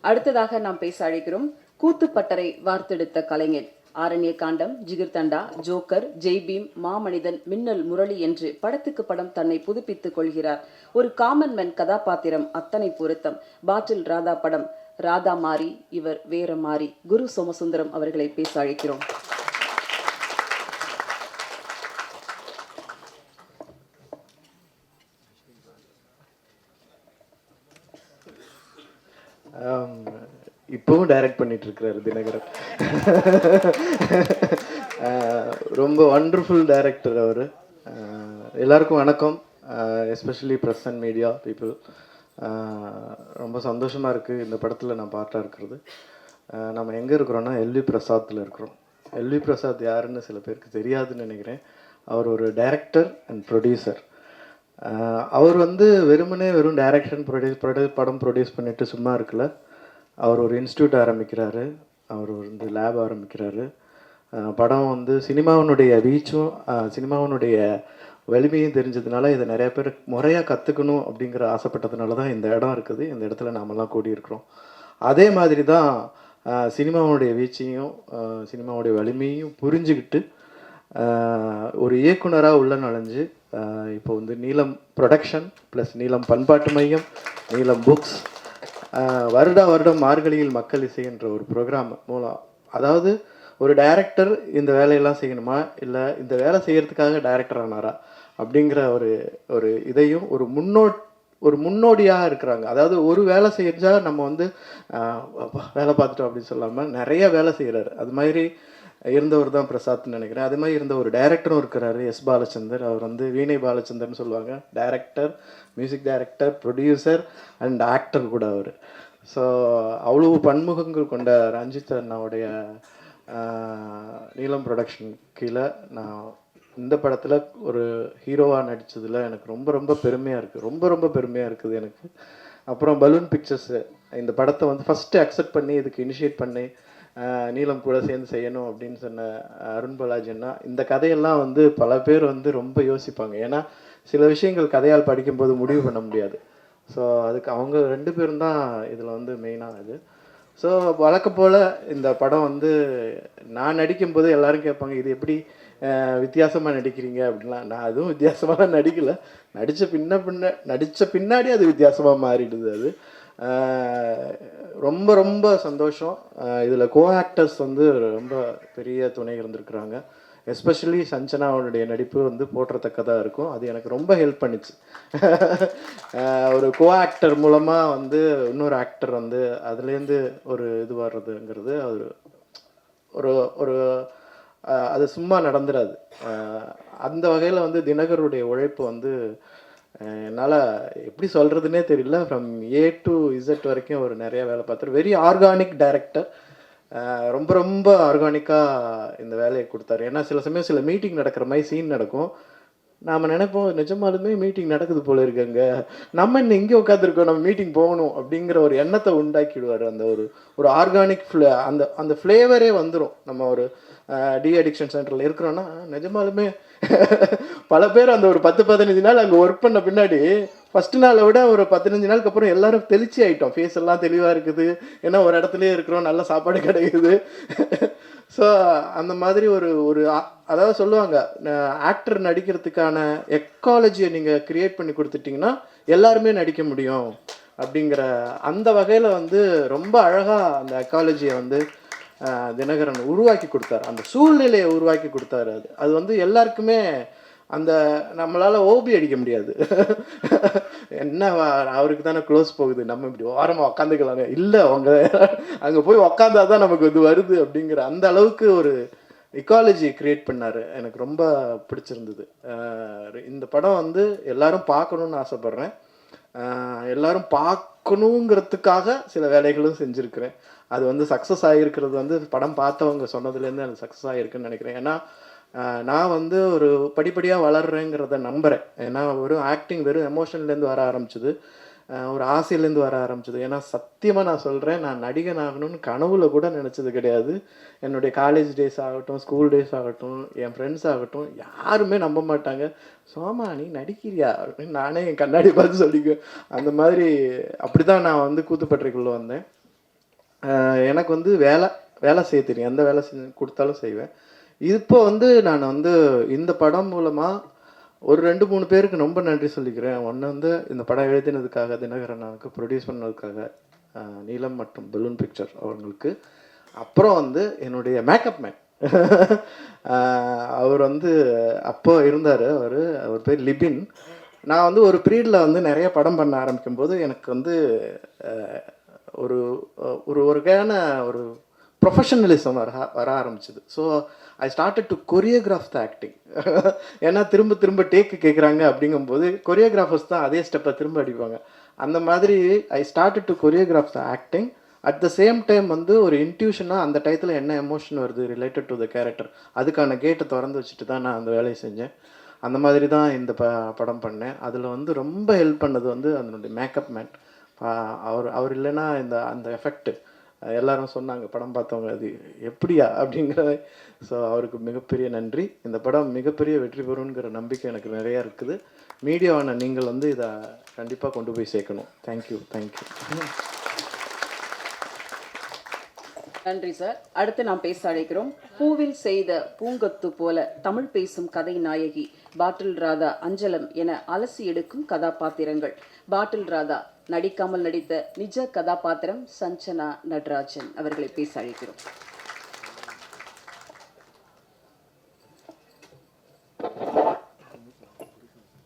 அடுத்ததாக நாம் பேச அழைக்கிறோம் கூத்துப்பட்டறை வார்த்தெடுத்த கலைஞர். ஆரண்ய காண்டம் ஜிகிர்தண்டா ஜோக்கர் ஜெய்பீம் மாமனிதன் மின்னல் முரளி என்று படத்துக்கு படம் தன்னை புதுப்பித்துக் கொள்கிறார். ஒரு காமன் மேன் கதாபாத்திரம் அத்தனை பொருத்தம். பாட்டில் ராதா படம் ராதா மாறி இவர் வேற மாறி. குரு சோமசுந்தரம் அவர்களை பேச அழைக்கிறோம். இப்பவும் டைரக்ட் பண்ணிட்டு இருக்கிறாரு தினகரன் ரொம்ப ஒண்டர்ஃபுல் டைரக்டர் அவர். எல்லாருக்கும் வணக்கம். Especially press and media people ரொம்ப சந்தோஷமாக இருக்குது இந்த படத்தில் நான் பார்ட்டாக இருக்கிறது. நம்ம எங்கே இருக்கிறோன்னா எல்வி பிரசாத்தில் இருக்கிறோம். எல்வி பிரசாத் யாருன்னு சில பேருக்கு தெரியாதுன்னு நினைக்கிறேன். அவர் ஒரு டைரக்டர் அண்ட் ப்ரொடியூசர் அவர் வந்து வெறுமனே வெறும் டைரக்ஷன் ப்ரொடியூஸ் ப்ரொடியூஸ் படம் ப்ரொடியூஸ் பண்ணிட்டு சும்மா இருக்கல. அவர் ஒரு இன்ஸ்டியூட் ஆரம்பிக்கிறாரு. அவர் வந்து லேப் ஆரம்பிக்கிறாரு. படம் வந்து சினிமாவினுடைய ரீச்சும் சினிமாவினுடைய வலிமையும் தெரிஞ்சதுனால இதை நிறைய பேர் முறையாக கற்றுக்கணும் அப்படிங்கிற ஆசைப்பட்டதுனால தான் இந்த இடம் இருக்குது. இந்த இடத்துல நாமெல்லாம் கூடியிருக்கிறோம். அதே மாதிரி தான் சினிமாவுடைய வீச்சையும் சினிமாவுடைய வலிமையும் புரிஞ்சுக்கிட்டு ஒரு இயக்குனராக உள்ள நுழைஞ்சு இப்போ வந்து நீலம் ப்ரொடக்ஷன் ப்ளஸ் நீலம் பண்பாட்டு மையம் நீலம் புக்ஸ் வருடா வருடம் மார்கழியில் மக்கள் இசைன்ற ஒரு ப்ரோக்ராம் மூலம் அதாவது ஒரு டைரக்டர் இந்த வேலையெல்லாம் செய்யணுமா? இல்லை இந்த வேலை செய்கிறதுக்காக டைரக்டர் ஆனாரா? அப்படிங்கிற ஒரு ஒரு இதையும் ஒரு முன்னோ ஒரு முன்னோடியாக இருக்கிறாங்க. அதாவது ஒரு வேலை செஞ்சால் நம்ம வந்து வேலை பார்த்துட்டோம் அப்படின்னு சொல்லாமல் நிறைய வேலை செய்கிறாரு அது மாதிரி இருந்தவர் தான் பிரசாத்னு நினைக்கிறேன். அதே மாதிரி இருந்த ஒரு டைரக்டரும் இருக்கிறாரு எஸ் பாலச்சந்தர். அவர் வந்து வீணை பாலச்சந்தர்னு சொல்லுவாங்க. Director music director producer and actor கூட அவர். ஸோ அவ்வளவு பன்முகங்கள் கொண்ட ரஞ்சித் அண்ணாவுடைய நீலம் ப்ரொடக்ஷன் கீழே நான் இந்த படத்தில் ஒரு ஹீரோவாக நடித்ததில் எனக்கு ரொம்ப ரொம்ப பெருமையாக இருக்குது ரொம்ப ரொம்ப பெருமையாக இருக்குது எனக்கு. அப்புறம் பலூன் பிக்சர்ஸு இந்த படத்தை வந்து ஃபஸ்ட்டு அக்செப்ட் பண்ணி இதுக்கு இனிஷியேட் பண்ணி நீலம் கூட சேர்ந்து செய்யணும் அப்படின்னு சொன்ன அருண் பாலாஜின்னா இந்த கதையெல்லாம் வந்து பல பேர் வந்து ரொம்ப யோசிப்பாங்க. ஏன்னா சில விஷயங்கள் கதையால் படிக்கும்போது முடிவு பண்ண முடியாது. ஸோ அதுக்கு அவங்க ரெண்டு பேரும் தான் இதில் வந்து மெயினாக இது. ஸோ வழக்கம் போல் இந்த படம் வந்து நான் நடிக்கும்போது எல்லோரும் கேட்பாங்க இது எப்படி வித்தியாசமாக நடிக்கிறீங்க? அப்படின்லாம். நான் அதுவும் வித்தியாசமாக நடிக்கலை. நடித்த பின்ன பின்ன நடித்த பின்னாடி அது வித்தியாசமாக மாறிடுது அது. ரொம்ப ரொம்ப சந்தோஷம். இதில் கோ ஆக்டர்ஸ் வந்து ரொம்ப பெரிய துணை இருந்திருக்கிறாங்க. எஸ்பெஷலி சஞ்சனாவுடைய நடிப்பு வந்து போற்றத்தக்கதாக இருக்கும். அது எனக்கு ரொம்ப ஹெல்ப் பண்ணிச்சு. ஒரு கோ ஆக்டர் மூலமாக வந்து இன்னொரு ஆக்டர் வந்து அதுலேருந்து ஒரு இது வர்றதுங்கிறது அது ஒரு ஒரு அது சும்மா நடந்துடாது அந்த வகையில் வந்து தினகருடைய உழைப்பு வந்து என்னால் எப்படி சொல்கிறதுனே தெரியல. ஃப்ரம் ஏ டு இசட் வரைக்கும் ஒரு நிறைய வேலை பார்த்தாரு. வெரி ஆர்கானிக் டைரக்டர் ரொம்ப ரொம்ப ஆர்கானிக்காக இந்த வேலையை கொடுத்தாரு. ஏன்னா சில சமயம் சில மீட்டிங் நடக்கிற மாதிரி சீன் நடக்கும். நாம் நினைப்போம் நிஜமாலுமே மீட்டிங் நடக்குது போல இருக்குங்க நம்ம இன்னும் இங்கே உட்காந்துருக்கோம் நம்ம மீட்டிங் போகணும். அப்படிங்கிற ஒரு எண்ணத்தை உண்டாக்கிடுவார். அந்த ஒரு ஒரு ஆர்கானிக் ஃப்ளே அந்த அந்த ஃப்ளேவரே வந்துடும் நம்ம ஒரு டி அடிக்ஷன் சென்டரில் இருக்கிறோன்னா நிஜமாலுமே பல பேர் அந்த ஒரு பத்து பதினஞ்சு நாள் அங்கே ஒர்க் பண்ண பின்னாடி ஃபர்ஸ்ட் நாளை விட ஒரு பதினஞ்சு நாளுக்கு அப்புறம் எல்லாரும் தெளிச்சி ஆகிட்டோம் ஃபேஸ் எல்லாம் தெளிவாக இருக்குது. ஏன்னா ஒரு இடத்துலயே இருக்கிறோம். நல்ல சாப்பாடு கிடைக்குது. ஸோ அந்த மாதிரி ஒரு ஒரு அதாவது சொல்லுவாங்க ஆக்டர் நடிக்கிறதுக்கான எக்காலஜியை நீங்கள் கிரியேட் பண்ணி கொடுத்துட்டிங்கன்னா எல்லாருமே நடிக்க முடியும். அப்படிங்கிற அந்த வகையில் வந்து ரொம்ப அழகாக அந்த எக்காலஜியை வந்து தினகரன் உருவாக்கி கொடுத்தாரு. அந்த சூழ்நிலையை உருவாக்கி கொடுத்தாரு அது. அது வந்து எல்லாருக்குமே அந்த நம்மளால் ஓபி அடிக்க முடியாது. என்ன அவருக்கு தானே க்ளோஸ் போகுது. நம்ம இப்படி ஓரமாக உக்காந்துக்கலாங்க. இல்லை அவங்க அங்கே போய் உக்காந்தாதான் நமக்கு இது வருது அப்படிங்கிற அந்த அளவுக்கு ஒரு இக்காலஜி கிரியேட் பண்ணாரு. எனக்கு ரொம்ப பிடிச்சிருந்தது. இந்த படம் வந்து எல்லாரும் பார்க்கணுன்னு ஆசைப்பட்றேன். எல்லாரும் பார்க்கணுங்கிறதுக்காக சில வேலைகளும் செஞ்சுருக்கிறேன். அது வந்து சக்ஸஸ் ஆகிருக்கிறது வந்து படம் பார்த்தவங்க சொன்னதுலேருந்து அது சக்ஸஸ் ஆகிருக்குன்னு நினைக்கிறேன். ஏன்னா நான் வந்து ஒரு படிப்படியாக வளர்றேங்கிறத நம்புகிறேன் ஏன்னா வெறும் ஆக்டிங் வெறும் எமோஷன்லேருந்து வர ஆரம்பிச்சது. ஒரு ஆசையிலேருந்து வர ஆரம்பிச்சது. ஏன்னா சத்தியமாக நான் சொல்கிறேன் நான் நடிகன் ஆகணும்னு கனவுல கூட நினச்சது கிடையாது. என்னுடைய காலேஜ் டேஸ் ஆகட்டும் ஸ்கூல் டேஸ் ஆகட்டும் என் ஃப்ரெண்ட்ஸ் ஆகட்டும் யாருமே நம்ப மாட்டாங்க. சோமா நீ நடிக்கிறியா? அப்படின்னு நானே என் கண்ணாடி பார்த்து சொல்லிக்குவேன் அந்த மாதிரி அப்படி தான் நான் வந்து கூத்துப்பட்டறைக்குள்ளே வந்தேன். எனக்கு வந்து வேலை வேலை செய்ய தெரியும். எந்த வேலை செஞ்சு கொடுத்தாலும் செய்வேன். இப்போ வந்து நான் வந்து இந்த படம் மூலமாக ஒரு ரெண்டு மூணு பேருக்கு ரொம்ப நன்றி சொல்லிக்கிறேன். ஒன்று வந்து இந்த படம் எழுதினதுக்காக தினகரன் ப்ரொடியூஸ் பண்ணதுக்காக நீலம் மற்றும் பலூன் பிக்சர் அவங்களுக்கு அப்புறம் வந்து என்னுடைய மேக்கப் மேன் அவர் வந்து அப்போ இருந்தார் அவர் அவர் பேர் லிபின். நான் வந்து ஒரு பீரியடில் வந்து நிறைய படம் பண்ண ஆரம்பிக்கும் போது எனக்கு வந்து ஒரு ஒரு ஒரு வகையான ஒரு ப்ரொஃபஷனலிசம் வர வர ஆரம்பிச்சது. So I started to choreograph the acting ஏன்னா திரும்ப திரும்ப டேக்கு கேட்குறாங்க அப்படிங்கும்போது கொரியோகிராஃபர்ஸ் தான் அதே ஸ்டெப்பை திரும்ப அடிப்பாங்க. அந்த மாதிரி I started to choreograph the acting at the same time வந்து ஒரு இன்ட்யூஷனாக அந்த டயத்தில் என்ன எமோஷன் வருது ரிலேட்டட் டு த கேரக்டர் அதுக்கான கேட்டை திறந்து வச்சுட்டு தான் நான் அந்த வேலையை செஞ்சேன். அந்த மாதிரி தான் இந்த ப படம் பண்ணேன். அதில் வந்து ரொம்ப ஹெல்ப் பண்ணது வந்து அதனுடைய மேக்கப் மேன் அவர் அவர் இல்லைன்னா இந்த அந்த எஃபெக்ட்டு எல்லாரும் சொன்னாங்க படம் பார்த்தவங்க அது எப்படியா? அப்படிங்கிற ஸோ அவருக்கு மிகப்பெரிய நன்றி. இந்த படம் மிகப்பெரிய வெற்றி பெறுங்கிற நம்பிக்கை எனக்கு நிறையா இருக்குது. மீடியாவான நீங்கள் வந்து இதை கண்டிப்பாக கொண்டு போய் சேர்க்கணும். தேங்க்யூ தேங்க்யூ நன்றி சார். அடுத்து நாம் பேச அழைக்கிறோம். பூவில் செய்த பூங்கொத்து போல தமிழ் பேசும் கதை நாயகி பாட்டில் ராதா அஞ்சலம் என அலசி எடுக்கும் கதாபாத்திரங்கள். பாட்டில் ராதா நடிக்காமல் நடித்த நிஜ கதாபாத்திரம் சஞ்சனா நடராஜன் அவர்களை பேச அழைக்கிறோம்.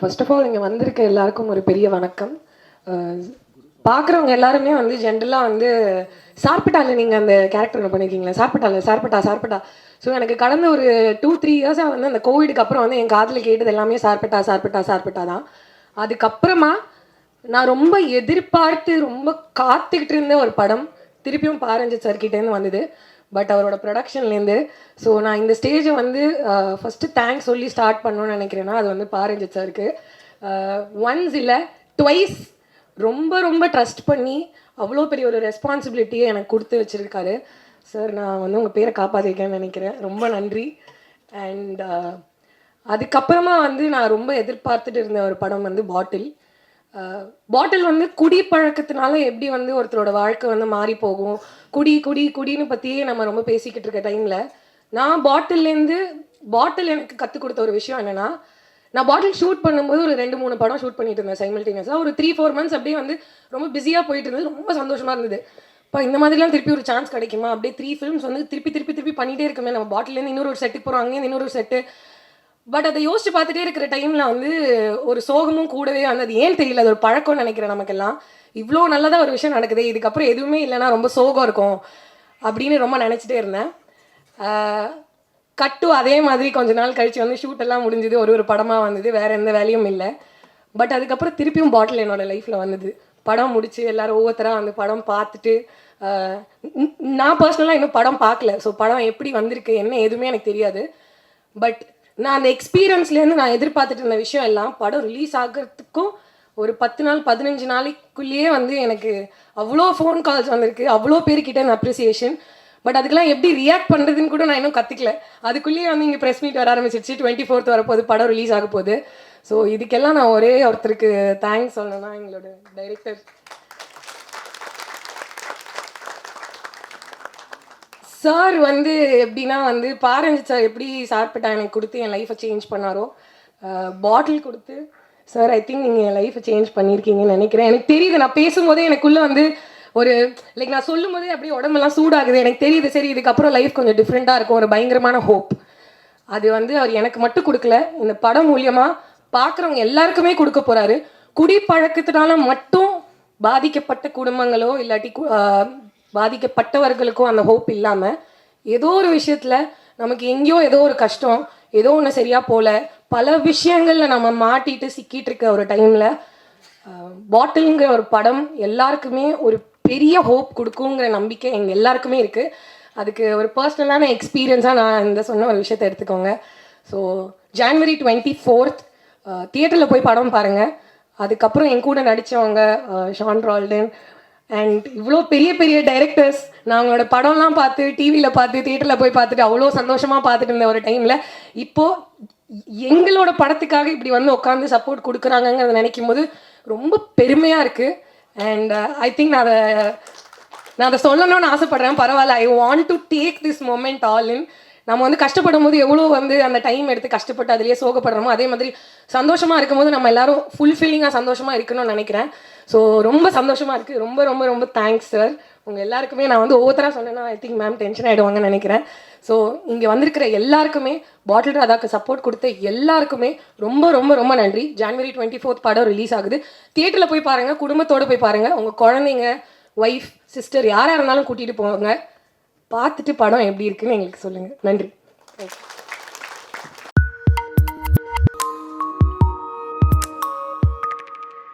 ஃபர்ஸ்ட் ஆஃப் ஆல் இங்கே வந்திருக்க எல்லாருக்கும் ஒரு பெரிய வணக்கம். பார்க்குறவங்க எல்லாருமே வந்து ஜென்ரலாக வந்து சார்பட்டால நீங்கள் அந்த கேரக்டர் பண்ணியிருக்கீங்களா சார்பட்டால சார்பட்டா சார்பட்டா ஸோ எனக்கு கடந்த ஒரு டூ த்ரீ இயர்ஸாக வந்து அந்த கோவிடுக்கு அப்புறம் வந்து என் காதில் கேட்டது எல்லாமே சார்பட்டா சார்பட்டா சார்பட்டா தான். அதுக்கப்புறமா நான் ரொம்ப எதிர்பார்த்து ரொம்ப காத்துக்கிட்டு இருந்த ஒரு படம் திருப்பியும் பாரஞ்சித் சார்கிட்டேருந்து வந்தது. பட் அவரோட ப்ரொடக்ஷன்லேருந்து ஸோ நான் இந்த ஸ்டேஜை வந்து ஃபஸ்ட்டு தேங்க்ஸ் சொல்லி ஸ்டார்ட் பண்ணணும்னு நினைக்கிறேன்னா அது வந்து பாரஞ்சித் சாருக்கு ஒன்ஸ் இல்லை ட்வைஸ் ரொம்ப ரொம்ப ட்ரஸ்ட் பண்ணி அவ்வளோ பெரிய ஒரு ரெஸ்பான்சிபிலிட்டியை எனக்கு கொடுத்து வச்சுருக்காரு. சார் நான் வந்து உங்கள் பேரை காப்பாற்றிருக்கேன்னு நினைக்கிறேன். ரொம்ப நன்றி. அண்ட் uh, அதுக்கப்புறமா வந்து நான் ரொம்ப எதிர்பார்த்துட்டு இருந்த ஒரு படம் வந்து பாட்டில். Uh, பாட்டில் வந்து குடி பழக்கத்தினால எப்படி வந்து ஒருத்தரோட வாழ்க்கை வந்து மாறி போகும்? குடி குடி குடின்னு பற்றியே நம்ம ரொம்ப பேசிக்கிட்டு இருக்க டைமில் நான் பாட்டில்லேருந்து பாட்டில் எனக்கு கற்றுக் கொடுத்த ஒரு விஷயம் என்னென்னா நான் பாட்டில் ஷூட் பண்ணும்போது ஒரு ரெண்டு மூணு படம் ஷூட் பண்ணிட்டு இருந்தேன் சைமல்டேனியஸாக ஒரு த்ரீ ஃபோர் மந்த்ஸ் அப்படியே வந்து ரொம்ப பிஸியாக போயிட்டு இருந்தது. ரொம்ப சந்தோஷமாக இருந்தது. இப்போ இந்த மாதிரிலாம் திருப்பி ஒரு சான்ஸ் கிடைக்குமா? அப்படியே த்ரீ ஃபிலிம்ஸ் வந்து திருப்பி திருப்பி திருப்பி பண்ணிகிட்டே இருக்குமே. நம்ம பாட்டிலேருந்து இன்னொரு ஒரு செட்டுக்கு போகிறோம் அங்கேருந்து இன்னொரு செட்டு பட் அதை யோசிச்சு பார்த்துட்டே இருக்கிற டைமில் வந்து ஒரு சோகமும் கூடவே வந்தது. ஏன் தெரியல அது ஒரு பழக்கம்னு நினைக்கிறேன் நமக்கெல்லாம். இவ்வளோ நல்லதாக ஒரு விஷயம் நடக்குது இதுக்கப்புறம் எதுவுமே இல்லைன்னா ரொம்ப சோகம் இருக்கும் அப்படின்னு ரொம்ப நினச்சிட்டே இருந்தேன். கட்டு அதே மாதிரி கொஞ்ச நாள் கழிச்சு வந்து ஷூட் எல்லாம் முடிஞ்சது ஒரு ஒரு படமாக வந்தது வேற எந்த வேலையும் இல்லை. பட் அதுக்கப்புறம் திருப்பியும் பாட்டில் என்னோட லைஃப்பில் வந்தது. படம் முடிச்சு எல்லாரும் ஒவ்வொருத்தராக அந்த படம் பார்த்துட்டு நான் பர்சனலாக இன்னும் படம் பார்க்கல. ஸோ படம் எப்படி வந்திருக்கு என்ன எதுவுமே எனக்கு தெரியாது. பட் நான் அந்த எக்ஸ்பீரியன்ஸ்லேருந்து நான் எதிர்பார்த்துட்டு இருந்த விஷயம் எல்லாம் படம் ரிலீஸ் ஆகிறதுக்கும் ஒரு பத்து நாள் பதினஞ்சு நாளைக்குள்ளேயே வந்து எனக்கு அவ்வளோ ஃபோன் கால்ஸ் வந்திருக்கு அவ்வளோ பேர்கிட்ட அப்ரிசியேஷன் பட் அதுக்கெல்லாம் எப்படி ரியாக்ட் பண்ணுறதுன்னு கூட நான் இன்னும் கற்றுக்கல அதுக்குள்ளேயே வந்து இங்கே ப்ரெஸ் மீட் வர ஆரம்பிச்சிருச்சு. டுவெண்ட்டி ஃபோர்த் வரப்போகுது படம் ரிலீஸ் ஆக போகுது. ஸோ இதுக்கெல்லாம் நான் ஒரே ஒருத்தருக்கு தேங்க்ஸ் சொல்லணும்னா எங்களோட டைரக்டர் சார் வந்து எப்படின்னா வந்து பாரஞ்சு சார் எப்படி சார்பட்டா எனக்கு கொடுத்து என் லைஃப்பை சேஞ்ச் பண்ணாரோ பாட்டில் கொடுத்து சார் ஐ திங்க் நீங்கள் என் லைஃப்பை சேஞ்ச் பண்ணியிருக்கீங்கன்னு நினைக்கிறேன். எனக்கு தெரியுது நான் பேசும்போதே எனக்குள்ளே வந்து ஒரு லைக் நான் சொல்லும் போதே அப்படியே உடம்பெல்லாம் சூடாகுது. எனக்கு தெரியுது சரி இதுக்கப்புறம் லைஃப் கொஞ்சம் டிஃப்ரெண்ட்டாக இருக்கும். ஒரு பயங்கரமான ஹோப் அது வந்து அவர் எனக்கு மட்டும் கொடுக்கல. இந்த படம் மூலியமாக பார்க்குறவங்க எல்லாருக்குமே கொடுக்க போகிறாரு குடிப்பழக்கத்தினால மட்டும் பாதிக்கப்பட்ட குடும்பங்களோ இல்லாட்டி பாதிக்கப்பட்டவர்களுக்கும் பாதிக்கப்பட்டவர்களுக்கோ அந்த ஹோப் இல்லாமல் ஏதோ ஒரு விஷயத்தில் நமக்கு எங்கேயோ ஏதோ ஒரு கஷ்டம் ஏதோ ஒன்று சரியாக போகல பல விஷயங்களில் நம்ம மாட்டிட்டு சிக்கிட்டு இருக்க ஒரு டைமில் பாட்டிலுங்கிற ஒரு படம் எல்லாருக்குமே ஒரு பெரிய ஹோப் கொடுக்குங்கிற நம்பிக்கை எங்க எல்லாருக்குமே இருக்கு. அதுக்கு ஒரு பர்சனலான எக்ஸ்பீரியன்ஸாக நான் இந்த சொன்ன ஒரு விஷயத்தை எடுத்துக்கோங்க. ஸோ ஜான்வரி டுவெண்ட்டி ஃபோர்த் தியேட்டரில் போய் படம் பாருங்கள் அதுக்கப்புறம் என் கூட நடித்தவங்க ஷான் ரால்டன் அண்ட் இவ்வளோ பெரிய பெரிய டைரக்டர்ஸ் நான் அவங்களோட படம்லாம் பார்த்து டிவியில் பார்த்து தியேட்டரில் போய் பார்த்துட்டு அவ்வளோ சந்தோஷமாக பார்த்துட்டு இருந்த ஒரு டைமில் இப்போது எங்களோட படத்துக்காக இப்படி வந்து உட்காந்து சப்போர்ட் கொடுக்குறாங்கங்கிறத நினைக்கும் போது ரொம்ப பெருமையாக இருக்குது அண்ட் ஐ திங்க் நான் அதை நான் அதை சொல்லணும்னு ஆசைப்படுறேன். பரவாயில்ல I want to take this moment all in நம்ம வந்து கஷ்டப்படும் போது எவ்வளோ வந்து அந்த டைம் எடுத்து கஷ்டப்பட்டு அதுலேயே சோகப்படுறோமோ அதே மாதிரி சந்தோஷமாக இருக்கும்போது நம்ம எல்லாரும் ஃபுல்ஃபில்லிங்காக சந்தோஷமாக இருக்கணும்னு நினைக்கிறேன். ஸோ ரொம்ப சந்தோஷமாக இருக்குது ரொம்ப ரொம்ப ரொம்ப தேங்க்ஸ் சார் உங்கள் எல்லாருக்குமே நான் வந்து ஒவ்வொருத்தராக சொன்னேன்னா ஐ திங்க் மேம் டென்ஷன் ஆகிடுவாங்கன்னு நினைக்கிறேன். ஸோ இங்கே வந்திருக்கிற எல்லாருக்குமே பாட்டில் ராதாக்கு சப்போர்ட் கொடுத்த எல்லாருக்குமே ரொம்ப ரொம்ப ரொம்ப நன்றி. ஜான்வரி டுவெண்ட்டி ஃபோர்த் படம் ரிலீஸ் ஆகுது. தியேட்டரில் போய் பாருங்கள் குடும்பத்தோடு போய் பாருங்கள் உங்கள் குழந்தைங்க ஒய்ஃப் சிஸ்டர் யாராக இருந்தாலும் கூட்டிகிட்டு போங்க. பார்த்துட்டு படம் எப்படி இருக்குன்னு எங்களுக்கு சொல்லுங்கள் நன்றி. தேங்க்யூ.